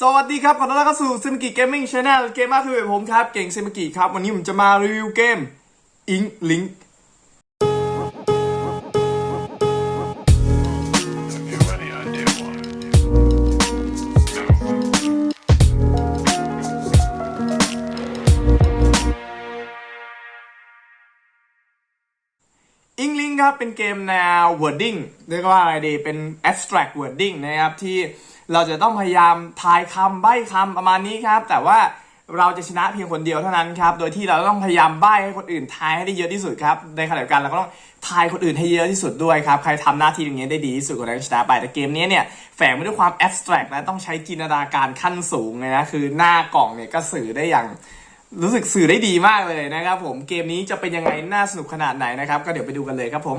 สวัสดีครับ ขอต้อนรับเข้าสู่ซิมกิเกมมิ่งชาแนลเกมมาคือผมครับ เก่งซิมกิครับ วันนี้ผมจะมารีวิวเกมอิงลิง ครับเป็นเกมแนว wording เรียกว่าอะไรดี เป็น abstract wording นะครับที่เราจะต้องพยายามทายคำใบ้คำประมาณนี้ครับ แต่ว่าเราจะชนะเพียงคนเดียวเท่านั้นครับ โดยที่เราต้องพยายามใบ้ให้คนอื่นทายให้ได้เยอะที่สุดครับ ในขณะเดียวกันเราก็ต้องทายคนอื่นให้เยอะที่สุดด้วยครับ ใครทำหน้าที่อย่างนี้ได้ดีที่สุดคนนั้นก็ชนะไป แต่เกมนี้เนี่ยแฝงไปด้วยความ abstract นะ ต้องใช้จินตนาการขั้นสูงเลยนะ คือหน้ากล่องเนี่ยก็สื่อได้อย่าง รู้สึกสื่อได้ดีมากเลยนะครับผมเกมนี้จะเป็นยังไงน่าสนุกขนาดไหนนะครับ ก็เดี๋ยวไปดูกันเลยครับผม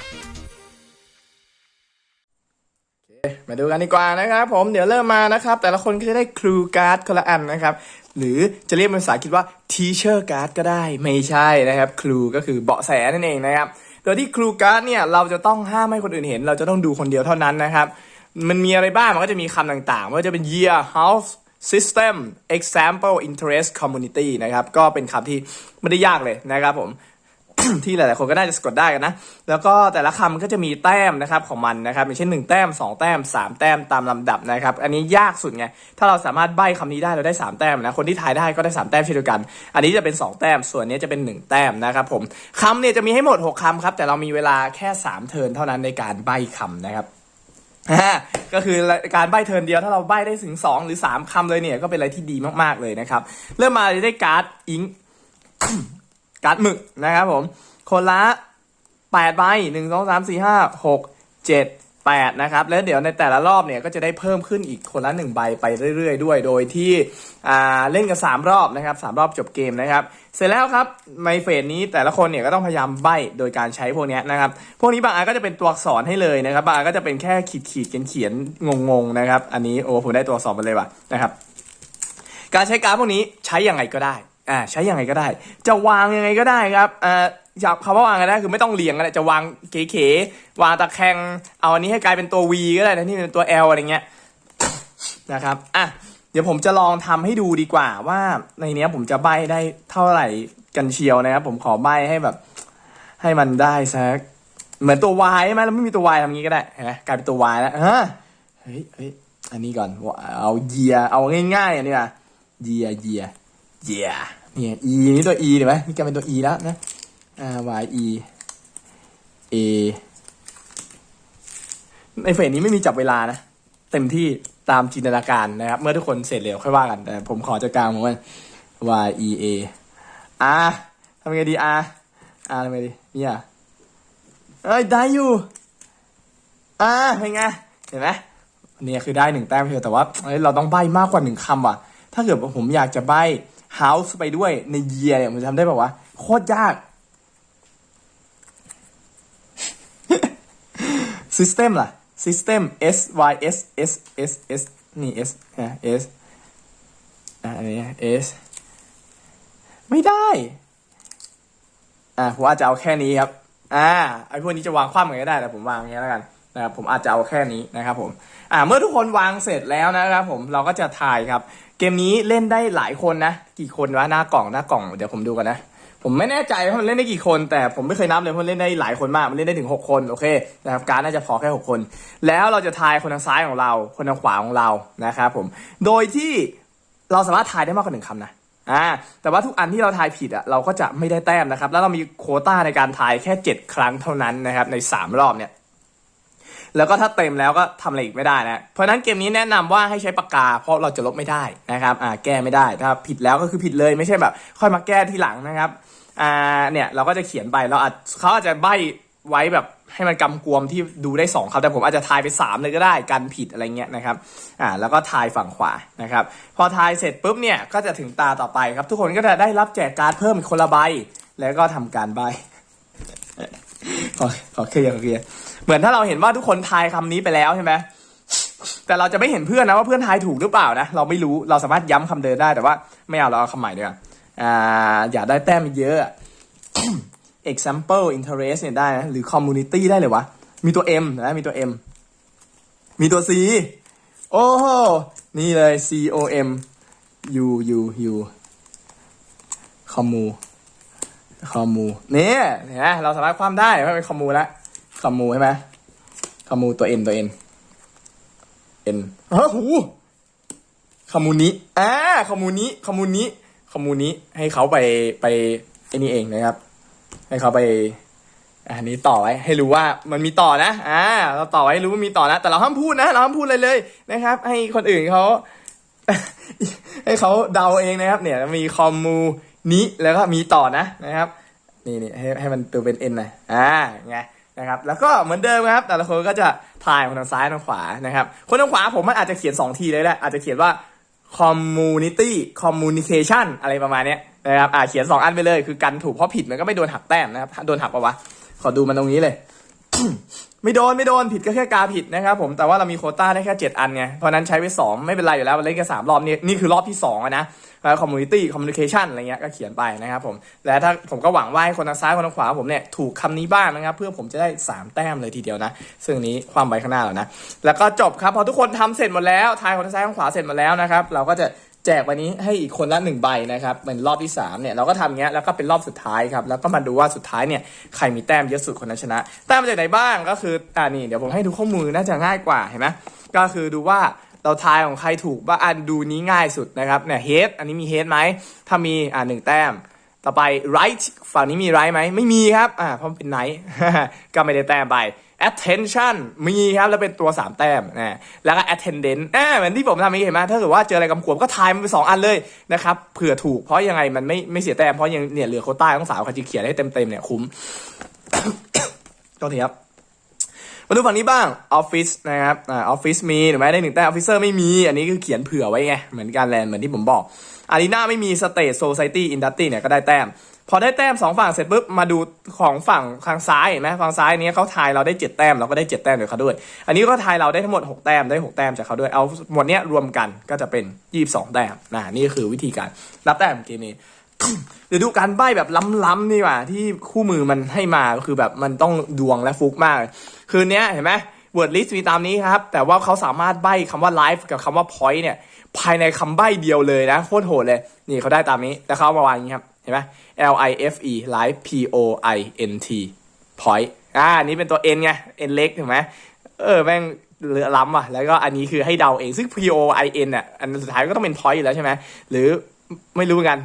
มาดูกันดีกว่านะครับผมเดี๋ยวเริ่มมานะครับ แต่ละคนก็จะได้ครูการ์ดคนละอันนะครับ หรือจะเรียกเป็นภาษาอังกฤษว่า teacher card ก็ได้ไม่ใช่นะครับครูก็คือเบาะแสนั่นเองนะครับ โดยที่ครูการ์ดเนี่ยเราจะต้องห้ามให้คนอื่นเห็น เราจะต้องดูคนเดียวเท่านั้นนะครับ มันมีอะไรบ้างมันก็จะมีคำต่างๆว่าจะเป็น year house system example interest community นะครับ ก็เป็นคำที่ไม่ได้ยากเลยนะครับผม ที่หลายๆคนก็น่าจะสะกดได้กันนะ แล้วก็แต่ละคำก็จะมีแต้มนะครับของมันนะครับอย่างเช่น 1 แต้ม 2 แต้ม 3 แต้มตามลำดับนะครับ อันนี้ยากสุดไง ถ้าเราสามารถใบ้คำนี้ได้เราได้ 3 แต้มนะ คนที่ทายได้ก็ได้ 3 แต้มเช่นเดียวกัน อันนี้จะเป็น 2 แต้ม ส่วนนี้จะเป็น 1 แต้มนะครับผมคำเนี่ยจะมีให้หมด 6คำครับ แต่เรามีเวลาแค่ 3 เทิร์นเท่านั้นในการใบ้คำนะครับก็คือการใบ้เทินเดียวถ้าเราใบ้ได้ถึง 2 หรือ 3คำเลยเนี่ยก็เป็นอะไรที่ดีมากๆเลยนะครับ เริ่มมาได้การ์ดอิง การ์ดหมึกนะครับผม คนละแปดใบหนึ่งสองสามสี่ห้าหกเจ็ดแปดนะครับ แล้วเดี๋ยวในแต่ละรอบเนี่ยก็จะได้เพิ่มขึ้นอีกคนละหนึ่งใบไปเรื่อยๆ ด้วย โดยที่เล่นกันสามรอบนะครับสามรอบจบเกมนะครับ เสร็จแล้วครับในเฟสนี้แต่ละคนเนี่ยก็ต้องพยายามใบโดยการใช้พวกนี้นะครับ พวกนี้บางอันก็จะเป็นตัวอักษรให้เลยนะครับ บางอันก็จะเป็นแค่ขีดขีดๆเขียนงงๆนะครับ อันนี้โอ้ผมได้ตัวอักษรไปเลยว่ะนะครับ การใช้การดพวกนี้ใช้ยังไงก็ได้ อ่าใช้ยังไงก็ได้ จะวางยังไงก็ได้ครับอ่าจับคำว่าวางก็ได้คือไม่ต้องเรียงก็ได้จะวางเก๋ๆวางตะแคงเอาอันนี้ให้กลายเป็นตัว V ก็ได้นะที่เป็นตัว L อะไรเงี้ยนะครับอะเดี๋ยวผมจะลองทำให้ดูดีกว่าว่าในเนี้ยผมจะใบได้เท่าไหร่กันเชียวนะครับผมขอใบให้แบบ ให้มันได้สักเหมือนตัว Y ใช่ไหมเราไม่มีตัว Y ทำงี้ก็ได้เห็นไหมกลายเป็นตัว Y แล้วฮะเฮ้ยเฮ้ยอันนี้ก่อนเอาเยียเอาง่ายๆอันนี้อะเยียเยียเยีย เนี่ย e นี่ตัว e เห็นไหมนี่กลายเป็นตัว e แล้วนะ r y e a ในเฟสนี้ไม่มีจับเวลานะ เต็มที่ตามจินตนาการนะครับ เมื่อทุกคนเสร็จเร็วค่อยว่ากัน แต่ผมขอจัดการผมว่า y e a r ทำยังไงดี r r ทำยังไงดีเนี่ยเอ้ยได้อยู่ อ่าเป็นไง เห็นไหมเนี่ยคือได้หนึ่งแต้มเพียวแต่ว่าเเราต้องใบ้มากกว่าหนึ่งคำว่ะ ถ้าเกิดว่าผมอยากจะใบ้ house ไปด้วยใน year เนี่ยมจะทำได้แบบว่าโคตรยาก system ล่ะ system s y s s s s นี่ s นะ s อะอันนี้ s ไม่ได้ อ่าผมอาจจะเอาแค่นี้ครับ อ่าไอพวกนี้จะวางคว่ำกันก็ได้แต่ผมวางอย่างนี้แล้วกัน นะครับผมอาจจะเอาแค่นี้นะครับผมอ่าเมื่อทุกคนวางเสร็จแล้วนะครับผมเราก็จะถ่ายครับ เกมนี้เล่นได้หลายคนนะ กี่คนวะหน้ากล่องหน้ากล่องเดี๋ยวผมดูกันนะ ผมไม่แน่ใจว่ามันเล่นได้กี่คน แต่ผมไม่เคยนับเลยเพราะมันเล่นได้หลายคนมากมันเล่นได้ถึง 6 คนโอเคนะครับการน่าจะพอแค่ 6 คน แล้วเราจะทายคนทางซ้ายของเรา คนทางขวาของเรานะครับผมโดยที่เราสามารถทายได้มากกว่าหนึ่งคำนะอ่าแต่ว่าทุกอันที่เราทายผิดอะเราก็จะไม่ได้แต้มนะครับ แล้วเรามีโคต้าในการทายแค่ 7 ครั้งเท่านั้นนะครับใน 3 รอบเนี่ย แล้วก็ถ้าเต็มแล้วก็ทำอะไรอีกไม่ได้นะเพราะฉะนั้นเกมนี้แนะนำว่าให้ใช้ปากกา เพราะเราจะลบไม่ได้นะครับอ่าแก้ไม่ได้ถ้าผิดแล้วก็คือผิดเลยไม่ใช่แบบ ค่อยมาแก้ทีหลังนะครับอ่าเนี่ยเราก็จะเขียนไปเราอาจเขาอาจจะใบไว้แบบให้มันกำกวมที่ดูได้สองคำแต่ผมอาจจะทายไปสามเลยก็ได้กันผิดอะไรเงี้ยนะครับอ่าแล้วก็ทายฝั่งขวานะครับพอทายเสร็จปุ๊บเนี่ยก็จะถึงตาต่อไปครับ ทุกคนก็จะได้รับแจกการ์ดเพิ่มอีกคนละใบแล้วก็ทำการใบขอขอเคลียร์ขอเคลียร์ เหมือนถ้าเราเห็นว่าทุกคนทายคำนี้ไปแล้วใช่ไหมแต่เราจะไม่เห็นเพื่อนนะว่าเพื่อนทายถูกหรือเปล่านะเราไม่รู้เราสามารถย้ำคำเดิมได้แต่ว่า ไม่เอาเราเอาคำใหม่ดีกว่าอ่าอยากได้แต้มเยอะ example interest เนี่ยได้นะหรือ community ได้เลยวะ มีตัว M นะ มีตัว M มีตัว C โอ้โห นี่เลย C O M U U U คอมู คอมู เนี่ยเห็นไหมเราสามารถความได้ไม่เป็นคอมูแล้ว คอมมูใช่ไหมคอมมูตัว N ตัว N N เอ็นฮ้ยหูคอมมูนิอ่าคอมมูนิคอมมูนิคอมมูนิให้เขาไปไปไอ้นี่เองนะครับ ให้เขาไป อันนี้ต่อไว้ให้รู้ว่ามันมีต่อนะ อ่า เราต่อไว้ให้รู้ว่ามีต่อนะ แต่เราห้ามพูดนะ เราห้ามพูดเลยเลยนะครับ ให้คนอื่นเขาให้เขาเดาเองนะครับ เนี่ยมีคอมมูนิแล้วก็มีต่อนะนะครับ นี่นี่ให้ให้มันตัวเป็น n หน่อยอ่าไง นะครับแล้วก็เหมือนเดิมครับ แต่ละคนก็จะถ่ายคนทางซ้ายทางขวานะครับคนทางขวาผมมันอาจจะเขียน 2 ทีเลยแหละอาจจะเขียนว่า community communication อะไรประมาณนี้นะครับอ่าเขียน 2 อันไปเลย คือกันถูกเพราะผิดมันก็ไม่โดนหักแต้มนะครับโดนหักปะวะขอดูมันตรงนี้เลย ไม่โดนไม่โดนผิดก็แค่กาผิดนะครับผมแต่ว่าเรามีโคต้าได้แค่ 7 อันไงเพราะนั้นใช้ไป 2 ไม่เป็นไรอยู่แล้วเล่นแค่3รอบนี่นี่คือรอบที่2อะนะแล้ว community communication อะไรเงี้ยก็เขียนไปนะครับผมและถ้าผมก็หวังว่าให้คนทางซ้ายคนทางขวาผมเนี่ยถูกคำนี้บ้างนะครับ เพื่อผมจะได้ 3 แต้มเลยทีเดียวนะ ซึ่งนี้ความไว้ข้างหน้าแล้วนะ แล้วก็จบครับพอทุกคนทำเสร็จหมดแล้วทายคนทางซ้ายคนขวาเสร็จหมดแล้วนะครับเราก็จะ แจกใบนี้ให้อีกคนละหนึ่งใบนะครับเป็นรอบที่สามเนี่ยเราก็ทำเงี้ยแล้วก็เป็นรอบสุดท้ายครับแล้วก็มาดูว่าสุดท้ายเนี่ยใครมีแต้มเยอะสุดคนนั้นชนะแต้มมาจากไหนบ้างก็คืออ่านี่เดี๋ยวผมให้ดูข้อมูลน่าจะง่ายกว่าเห็นไหมก็คือดูว่าเราทายของใครถูกว่าอันดูนี้ง่ายสุดนะครับเนี่ยเฮดอันนี้มีเฮดไหมถ้ามีอ่าหนึ่งแต้ม ต่อไป right ฝั่งนี้มี right ไหมไม่มีครับอ่าเพราะมันเป็น night ก็ไม่ได้แต้มไป attention มีครับแล้วเป็นตัว 3 แต้มนะแล้วก็ attendance อ่าเหมือนที่ผมทำนี้เห็นไหมถ้าเกิดว่าเจออะไรกำขวมก็ทายมันไปสองอันเลยนะครับเผื่อถูกเพราะยังไงมันไม่ไม่เสียแต้มเพราะยังเนี่ยเหลือโควต้าต้องสาวคันจะเขียนให้เต็มๆเนี่ยคุ้มต้องทีครับ มาดูฝั่งนี้บ้างออฟฟิศนะครับออฟฟิศมีหรือไม่ได้หนึ่งแต้มออฟฟิเซอร์ไม่มี อันนี้คือเขียนเผื่อไว้ไง เหมือนกันแลนเหมือนที่ผมบอกอารีนาไม่มีสเตทโซซตี้อินดัสตี้เนี่ยก็ได้แต้ม พอได้แต้มสองฝั่งเสร็จปุ๊บมาดูของฝั่งทางซ้ายเห็นไหมฝั่งซ้ายนี้เขาทายเราได้เจ็ดแต้มเราก็ได้เจ็ดแต้มจากเขาด้วย อันนี้ก็ทายเราได้ทั้งหมดหกแต้มได้หกแต้มจากเขาด้วยเอาหมดเนี้ยรวมกันก็จะเป็นยี่สิบสองแต้มนะนี่คือวิธีการรับแต้มเกมนี้เดี๋ยวดูการใบ้แบบล้ำๆนี่ว่าที่คู่มือมันให้มาก็คือแบบมันต้องดวงและฟุกมาก คือเนี้เห็นไหม word list มีตามนี้ครับ แต่ว่าเขาสามารถใบ้คำว่า live กับคำว่า point เนี่ย ภายในคำใบ้เดียวเลยนะ โคตรโหดเลย นี่เขาได้ตามนี้ แล้วเขาเอามาวางอย่างนี้ครับ เห็นไหม L I F E live P O I N T point อ่าอันนี้เป็นตัว N ไง N เล็กถูกไหมเออแม่งเลือล้ำอะ แล้วก็อันนี้คือให้เดาเอง ซึ่ง P O I N อะ อันสุดท้ายก็ต้องเป็น point อยู่แล้วใช่ไหม หรือไม่รู้เหมือนกัน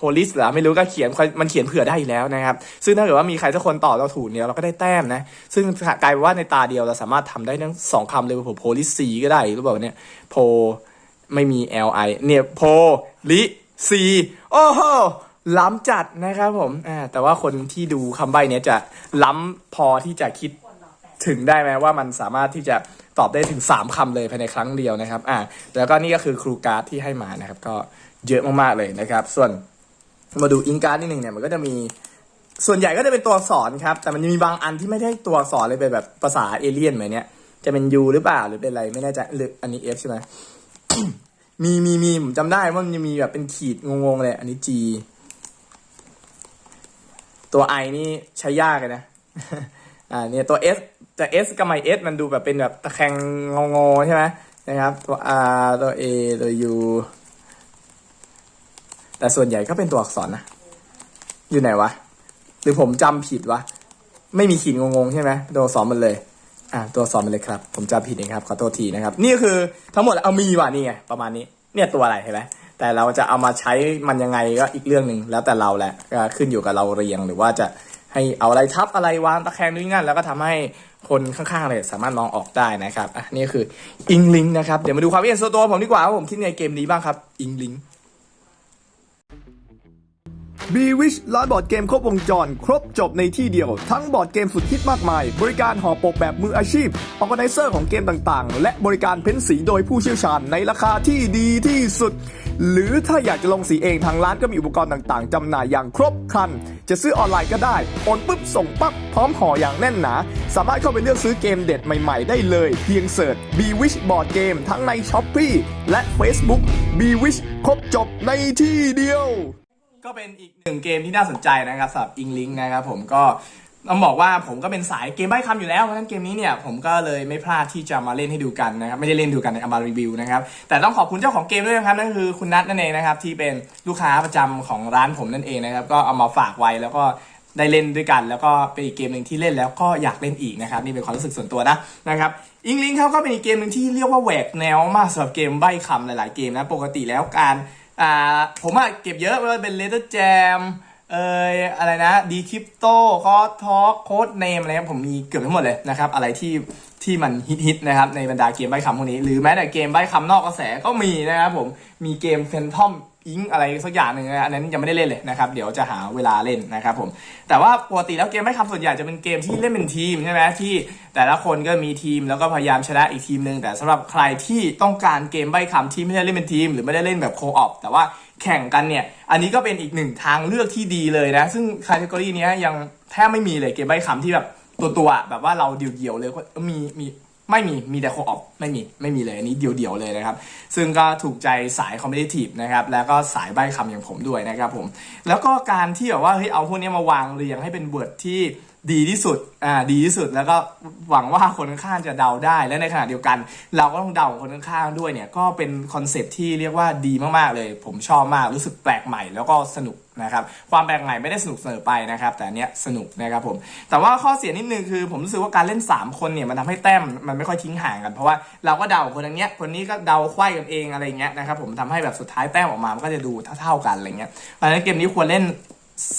โพลิสเหรอไม่รู้ก็เขียนมันเขียนเผื่อได้อยู่แล้วนะครับ ซึ่งถ้าเกิดว่ามีใครสักคนตอบเราถูกเนี่ยเราก็ได้แต้มนะ ซึ่งกลายเป็นว่าในตาเดียวเราสามารถทำได้ทั้งสองคำเลยผมโพลิซีก็ได้หรือเปล่าเนี่ยโพไม่มี L I เนี่ยโพลิซีโอ้โหล้ำจัดนะครับผมอ่าแต่ว่าคนที่ดูคำใบ้เนี้ยจะล้ำพอที่จะคิดถึงได้ไหมว่ามันสามารถที่จะตอบได้ถึง 3คำเลยภายในครั้งเดียวนะครับ อ่า แล้วก็นี่ก็คือครูการ์ดที่ให้มานะครับ ก็เยอะมากๆเลยนะครับ ส่วน มาดูอิงการ์ดนิดหนึ่งเนี่ยมันก็จะมีส่วนใหญ่ก็จะเป็นตัวอักษรครับ แต่มันจะมีบางอันที่ไม่ได้ตัวอักษรเลยเป็นแบบภาษาเอเลี่ยนเหมือนเนี้ยจะเป็น U หรือเปล่าหรือเป็นอะไรไม่แน่ใจหรืออันนี้ F ใช่ไหมมีมีมีผมจำได้ว่ามันจะมีแบบเป็นขีดงงๆเลยอันนี้ G ตัว I นี่ใช้ยากเลยนะอ่าเนี่ยตัว S แต่ S กับไม่ S มันดูแบบเป็นแบบตะแคงงงๆใช่ไหมนะครับ ตัว R ตัว A ตัว U แต่ส่วนใหญ่ก็เป็นตัวอักษรนะ อยู่ไหนวะ หรือผมจำผิดวะ ไม่มีขีดงงๆใช่ไหมตัวอักษรมันเลย อ่า ตัวอักษรมันเลยครับ ผมจำผิดเองครับ ขอโทษทีนะครับ นี่คือทั้งหมดเอามีว่ะนี่ไงประมาณนี้ เนี่ยตัวอะไรเห็นไหมแต่เราจะเอามาใช้มันยังไงก็อีกเรื่องหนึ่งแล้วแต่เราแหละก็ขึ้นอยู่กับเราเรียงหรือว่าจะให้เอาอะไรทับอะไรวางตะแคงด้วยงั้นแล้วก็ทำให้คนข้างๆเลยสามารถมองออกได้นะครับอะนี่คืออิงลิงนะครับ เดี๋ยวมาดูความเห็นส่วนตัวผมดีกว่าว่าผมคิดในเกมนี้บ้างครับอิงลิง b w i s h ร้านบอร์ดเกมครบวงจร ครบจบในที่เดียว ทั้งบอร์ดเกมสุดฮิตมากมาย บริการห่อปกแบบมืออาชีพออแกไนเซอร์ของเกมต่างๆ และบริการเพ้นสีโดยผู้เชี่ยวชาญในราคาที่ดีที่สุด หรือถ้าอยากจะลงสีเองทางร้านก็มีอุปกรณ์ต่างๆจำหน่ายอย่างครบครัน จะซื้อออนไลน์ก็ได้โอนปุ๊บส่งปั๊บพร้อมห่ออย่างแน่นหนา สามารถเข้าไปเลือกซื้อเกมเด็ดใหม่ๆ ได้เลย เพียงเสิร์ช b w i s h Board Game ทั้งใน s h อ p e e และ Facebook b w i s h ครบจบในที่เดียว ก็เป็นอีกหนึ่งเกมที่น่าสนใจนะครับสำหรับอิงลิงนะครับผมก็ต้องบอกว่าผมก็เป็นสายเกมใบ้คำอยู่แล้วเพราะฉะนั้นเกมนี้เนี่ยผมก็เลยไม่พลาดที่จะมาเล่นให้ดูกันนะครับไม่ได้เล่นดูกันในอามารีวิวนะครับแต่ต้องขอบคุณเจ้าของเกมด้วยนะครับนั่นคือคุณนัทนั่นเองนะครับที่เป็นลูกค้าประจำของร้านผมนั่นเองนะครับก็เอามาฝากไว้แล้วก็ได้เล่นด้วยกัน แล้วก็เป็นอีกเกมหนึ่งที่เล่นแล้วก็อยากเล่นอีกนะครับนี่เป็นความรู้สึกส่วนตัวนะนะครับอิงลิงเขาก็เป็นอีกเกมหนึ่งที่เรียกว่าแหวกแนวมากสำหรับเกมใบ้คำหลาย ๆ เกมนะปกติแล้วการ อ่าผมอะเก็บเยอะไม่ว่าเป็นเลเ t อร์แจมเอ่ยอะไรนะ d c r y p t o c o d Talk Code Name อะไรครับผมมีเกือบทั้งหมดเลยนะครับ อะไรที่ที่มันฮิตๆนะครับในบรรดาเกมใบ้คำพวกนี้ หรือแม้แต่เกมใบ้คำนอกกระแสก็มีนะครับผมมีเกมเฟนทอม อิงอะไรสักอย่างหนึ่งอันนั้นยังไม่ได้เล่นเลยนะครับ เดี๋ยวจะหาเวลาเล่นนะครับผม แต่ว่าปกติแล้วเกมใบ้คำส่วนใหญ่จะเป็นเกมที่เล่นเป็นทีมใช่ไหมที่แต่ละคนก็มีทีมแล้วก็พยายามชนะอีกทีมหนึ่งแต่สำหรับใครที่ต้องการเกมใบ้คำที่ไม่ได้เล่นเป็นทีม หรือไม่ได้เล่นแบบโคออปแต่ว่าแข่งกันเนี่ย อันนี้ก็เป็นอีกหนึ่งทางเลือกที่ดีเลยนะ ซึ่งคาต e กรีนี้ยังแทบไม่มีเลยเกมใบ้คำที่แบบตัวตัวๆแบบว่าเราเดี่ยวๆเลยก็มีมี ไม่มีมีแต่โคออปไม่มีไม่มีเลยอันนี้เดี่ยวๆเลยนะครับ ซึ่งก็ถูกใจสายคอมเมดี้ทีฟนะครับแล้วก็สายใบ้คำอย่างผมด้วยนะครับผมแล้วก็การที่แบบว่าเฮ้ยเอาพวกนี้มาวางเรียงให้เป็นเวิร์ดที่ดีที่สุด อ่า ดีที่สุด แล้วก็หวังว่าคนข้างๆจะเดาได้ และในขณะเดียวกัน เราก็ต้องเดาของคนข้างๆด้วยเนี่ย ก็เป็นคอนเซปที่เรียกว่าดีมากๆเลย ผมชอบมาก รู้สึกแปลกใหม่ แล้วก็สนุก นะครับความแปลกใหม่ไม่ได้สนุกเสนอไปนะครับแต่อันเนี้ยสนุกนะครับผมแต่ว่าข้อเสียนิดนึงคือผมรู้สึกว่าการเล่น 3 คนเนี่ยมันทำให้แต้มมันไม่ค่อยทิ้งห่างกัน เพราะว่าเราก็เดาคนนี้คนนี้ก็เดาควยกันเองอะไรเงี้ยนะครับผมทำให้แบบสุดท้ายแต้มออกมามันก็จะดูเท่าๆกันอะไรเงี้ยเพราะฉะนั้นเกมนี้ควรเล่น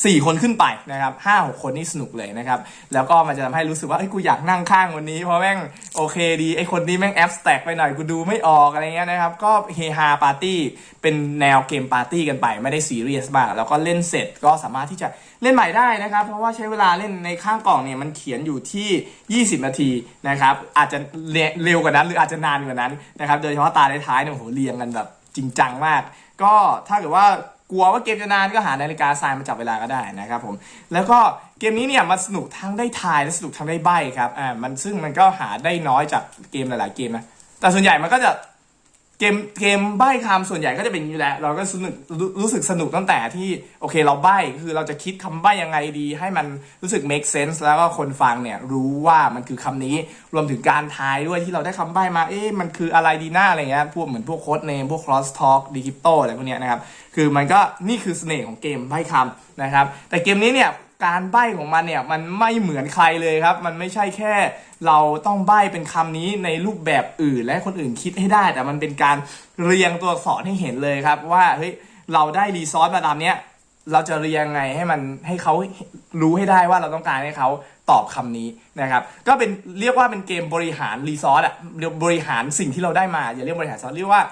สี่คนขึ้นไปนะครับห้าหกคนนี่สนุกเลยนะครับ แล้วก็มันจะทำให้รู้สึกว่าเอ้ยกูอยากนั่งข้างคนนี้เพราะแม่งโอเคดีไอคนนี้แม่งแอปสแต็กไปหน่อยกูดูไม่ออกอะไรเงี้ยนะครับ ก็เฮฮาปาร์ตี้เป็นแนวเกมปาร์ตี้กันไป ไม่ได้ซีเรียสมาก แล้วก็เล่นเสร็จก็สามารถที่จะเล่นใหม่ได้นะครับ เพราะว่าใช้เวลาเล่นในข้างกล่องเนี่ยมันเขียนอยู่ที่ 20 นาทีนะครับอาจจะเร็วกว่านั้น หรืออาจจะนานกว่านั้นนะครับโดยเฉพาะตาท้ายๆเนี่ยโอ้โหเรียงกันแบบจริงจังมาก ก็ถ้าเกิดว่า กลัวว่าเกมจะนานก็หานาฬิกาทรายมาจับเวลาก็ได้นะครับผม แล้วก็เกมนี้เนี่ยมันสนุกทั้งได้ทายและสนุกทั้งได้ใบครับ อ่า มันซึ่งมันก็หาได้น้อยจากเกมหลาย ๆ เกมนะ แต่ส่วนใหญ่มันก็จะ เกมเกมใบ้คำส่วนใหญ่ก็จะเป็นอย่างนี้แหละเราก็สนุกรู้รู้สึกสนุกตั้งแต่ที่โอเคเราใบ้คือเราจะคิดคำใบ้ยังไงดี ให้มันรู้สึก make sense แล้วก็คนฟังเนี่ยรู้ว่ามันคือคำนี้รวมถึงการทายด้วยที่เราได้คำใบ้มาเอ๊ะมันคืออะไรดีหน้าอะไรเงี้ยพวกเหมือนพวกโค้ดเนมพวก cross talk d i g i t o อะไรพวกเนี้ยนะครับคือมันก็นี่คือเสน่ห์ของเกมใบ้คำนะครับแต่เกมนี้เนี่ย การใบ้ของมันเนี่ยมันไม่เหมือนใครเลยครับ มันไม่ใช่แค่ เราต้องใบ้เป็นคำนี้ในรูปแบบอื่น และคนอื่นคิดให้ได้ แต่มันเป็นการเรียงตัวอักษรให้เห็นเลยครับ ว่าเฮ้ยเราได้รีซอสมาตามเนี้ยเราจะเรียงไงให้มันให้เขารู้ให้ได้ว่าเราต้องการให้เขาตอบคำนี้นะครับก็เป็นเรียกว่าเป็นเกมบริหารรีซอสอะบริหารสิ่งที่เราได้มาอย่าเรียกบริหารซอสเรียกว่า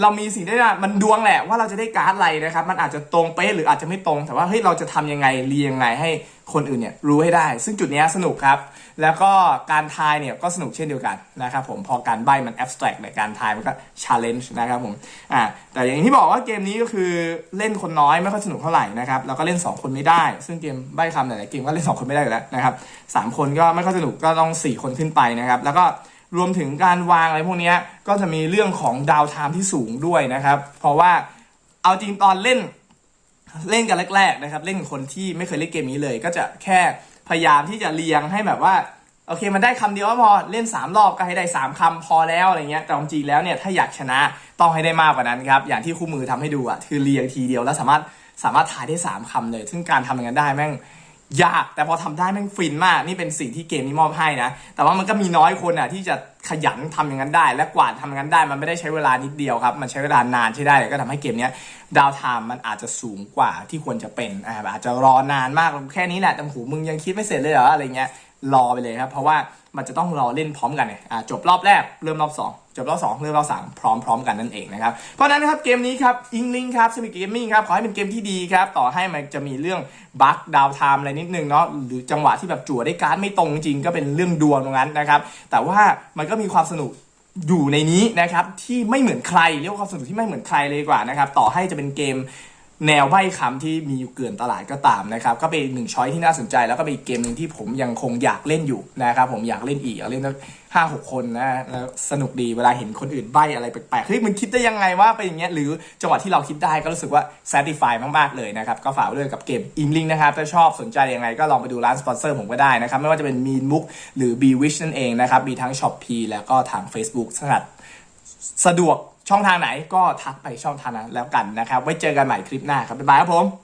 เรามีสิ่งได้มามันดวงแหละว่าเราจะได้การ์ดอะไรนะครับ มันอาจจะตรงเป๊ะหรืออาจจะไม่ตรง แต่ว่าเฮ้ยเราจะทำยังไงเรียงยังไงให้คนอื่นเนี่ยรู้ให้ได้ ซึ่งจุดนี้สนุกครับ แล้วก็การทายเนี่ยก็สนุกเช่นเดียวกันนะครับผมพอการใบมัน abstract เนี่ยการทายมันก็ challenge นะครับผมอ่าแต่อย่างที่บอกว่าเกมนี้ก็คือเล่นคนน้อยไม่ค่อยสนุกเท่าไหร่นะครับแล้วก็เล่น 2 คนไม่ได้ ซึ่งเกมใบคำหลายๆเกมก็เล่น 2 คนไม่ได้อยู่แล้วนะครับสามคนก็ไม่ค่อยสนุกก็ต้อง 4 คนขึ้นไปนะครับแล้วก็ รวมถึงการวางอะไรพวกนี้ก็จะมีเรื่องของดาวไทม์ที่สูงด้วยนะครับ เพราะว่าเอาจริงตอนเล่นเล่นกันแรก ๆ นะครับ เล่นคนที่ไม่เคยเล่นเกมนี้เลย ก็จะแค่พยายามที่จะเรียงให้แบบว่าโอเคมันได้คำเดียวก็พอเล่น 3 รอบก็ให้ได้ 3คำพอแล้วอะไรเงี้ยแต่จริงแล้วเนี่ยถ้าอยากชนะต้องให้ได้มากกว่านั้นครับอย่างที่คู่มือทำให้ดูอะคือเรียงทีเดียวแล้วสามารถสามารถถ่ายได้ 3คำเลย ซึ่งการทำอย่างนั้นได้แม่ง ยากแต่พอทำได้แม่งฟินมาก นี่เป็นสิ่งที่เกมนี้มอบให้นะ แต่ว่ามันก็มีน้อยคนอะที่จะขยันทำอย่างนั้นได้ และกว่าทำอย่างนั้นได้ มันไม่ได้ใช้เวลานิดเดียวครับ มันใช้เวลานานใช่ได้ก็ทำให้เกมนี้ดาวไทม์มันอาจจะสูงกว่าที่ควรจะเป็นอ่าอาจจะรอนานมากแค่นี้แหละแต่หูมึงยังคิดไม่เสร็จเลยเหรออะไรเงี้ยรอไปเลยครับเพราะว่ามันจะต้องรอเล่นพร้อมกันเนี่ยจบรอบแรกเริ่มรอบสอง จบรอบสองเริ่มรอบสามพร้อมๆกันนั่นเองนะครับ เพราะนั้นนะครับเกมนี้ครับอิงลิงครับสมิเกมมิ่งครับขอให้เป็นเกมที่ดีครับ ต่อให้มันจะมีเรื่องบั๊กดาวไทม์อะไรนิดนึงเนาะหรือจังหวะที่แบบจั่วได้การ์ดไม่ตรงจริงก็เป็นเรื่องดวงตรงนั้นนะครับ แต่ว่ามันก็มีความสนุกอยู่ในนี้นะครับที่ไม่เหมือนใครเรียกว่าความสนุกที่ไม่เหมือนใครเลยดีกว่านะครับต่อให้จะเป็นเกมแนวใบ้คำที่มีอยู่เกลื่อนตลาดก็ตามนะครับก็เป็นหนึ่งช้อยที่น่าสนใจ แล้วก็เป็นอีกเกมหนึ่งที่ผมยังคงอยากเล่นอยู่นะครับผมอยากเล่นอีกอยากเล่น ห้าหกคนนะแล้วสนุกดีเวลาเห็นคนอื่นใบอะไรแปลกๆเฮ้ยมันคิดได้ยังไงว่าเป็นอย่างเงี้ยหรือจังหวะที่เราคิดได้ก็รู้สึกว่า satisfy มากๆเลยนะครับ ก็ฝากด้วยกับเกมอิงลิงนะครับ ถ้าชอบสนใจยังไงก็ลองไปดูร้านสปอนเซอร์ผมก็ได้นะครับ ไม่ว่าจะเป็น Mean Book หรือ B Wish นั่นเองนะครับ มีทั้ง Shopee แล้วก็ทาง Facebook สนัดสะดวกช่องทางไหนก็ทักไปช่องทางนั้นแล้วกันนะครับไว้เจอกันใหม่คลิปหน้าครับบ๊ายบายครับผม